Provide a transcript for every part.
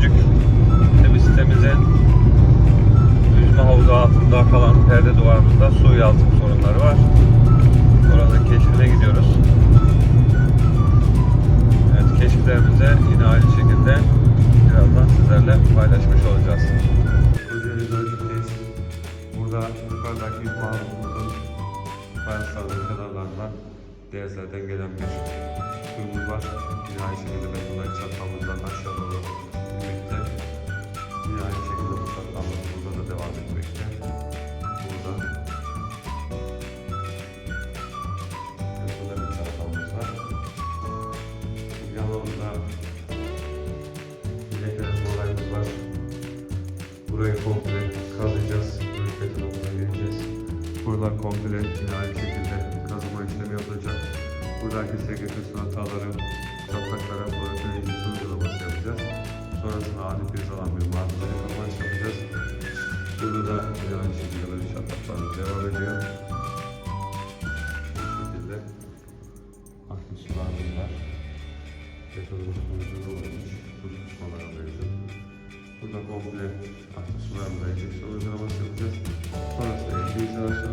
Gölcük temiz sitemizin yüzme havuzu altında kalan perde duvarımızda su yalıtım sorunları var. Oranın keşfine gidiyoruz. Evet keşiflerimize yine aynı şekilde birazdan sizlerle paylaşmış olacağız. Kocaeli Gölcük'teyiz. Burada yukarıdaki yüzme havuzumuzun fayanslarının kenarlarından denizlerden gelen bir suyumuz var. Yine aynı Buralar komple yine aynı şekilde kazıma işlemi yapılacak. Buradaki SGP hataları, çatlaklara boyutlayıcı uygulaması yapacağız. Sonrasında adil bir zaman bir malzeme kapanış yapacağız. Burada da yine aynı şekilde böyle çatlaklarımız devam ediyor. Bu şekilde aktif sularımız var. Betonumuz konusunda olmuş. Tuz kusmaları mevcut. Burada komple aktif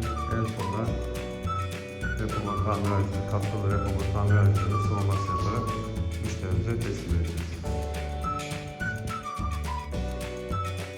en sonunda aracını, katkılı repoma tamir aracını sıvaması yaparak.